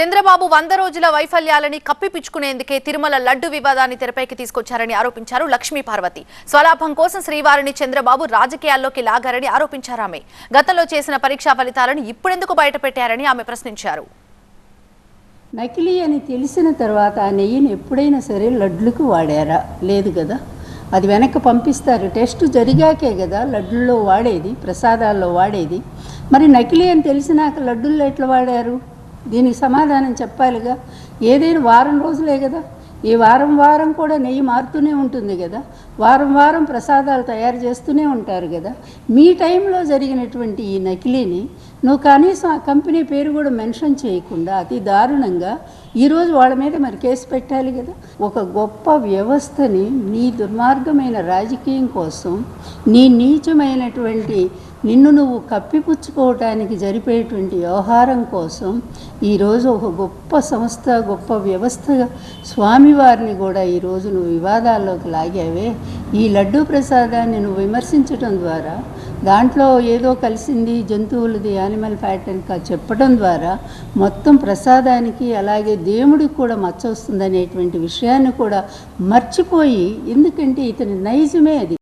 చంద్రబాబు వంద రోజుల వైఫల్యాలని కప్పిపిచ్చుకునేందుకే తిరుమల లడ్డు వివాదాన్ని తెరపైకి తీసుకొచ్చారని ఆరోపించారు లక్ష్మీ పార్వతి. స్వలాభం కోసం శ్రీవారిని చంద్రబాబు రాజకీయాల్లోకి లాగారని ఆరోపించారు ఆమె. గతంలో చేసిన పరీక్షా ఫలితాలను ఇప్పుడెందుకు బయటపెట్టారని ఆమె ప్రశ్నించారు. నకిలీ అని తెలిసిన తర్వాత ఆ నెయ్యిని ఎప్పుడైనా సరే లడ్లకు వాడారా? లేదు కదా. అది వెనక్కి పంపిస్తారు. టెస్ట్ జరిగాకే కదా లడ్డుల్లో వాడేది ప్రసాదాల్లో వాడేది. మరి నకిలీ అని తెలిసినాక లడ్డుల్లో ఎట్లా వాడారు? దీనికి సమాధానం చెప్పాలిగా. ఏదైనా వారం రోజులే కదా. ఈ వారం వారం కూడా నెయ్యి మారుతూనే ఉంటుంది కదా. వారం వారం ప్రసాదాలు తయారు చేస్తూనే ఉంటారు కదా. మీ టైంలో జరిగినటువంటి ఈ నకిలీని నువ్వు కనీసం ఆ కంపెనీ పేరు కూడా మెన్షన్ చేయకుండా అతి దారుణంగా ఈరోజు వాళ్ళ మీద మరి కేసు పెట్టాలి కదా. ఒక గొప్ప వ్యవస్థని నీ దుర్మార్గమైన రాజకీయం కోసం నీ నీచమైనటువంటి నిన్ను నువ్వు కప్పిపుచ్చుకోవటానికి జరిపేటువంటి వ్యవహారం కోసం ఈరోజు ఒక గొప్ప సంస్థ గొప్ప వ్యవస్థగా స్వామివారిని కూడా ఈరోజు నువ్వు వివాదాల్లోకి లాగావే. ఈ లడ్డూ ప్రసాదాన్ని నువ్వు విమర్శించడం ద్వారా దాంట్లో ఏదో కలిసింది జంతువులది యానిమల్ ఫ్యాట్ అని చెప్పడం ద్వారా మొత్తం ప్రసాదానికి అలాగే దేవుడికి కూడా మచ్చ వస్తుందనేటువంటి విషయాన్ని కూడా మర్చిపోయి ఎందుకంటే ఇతని నైజమే అది.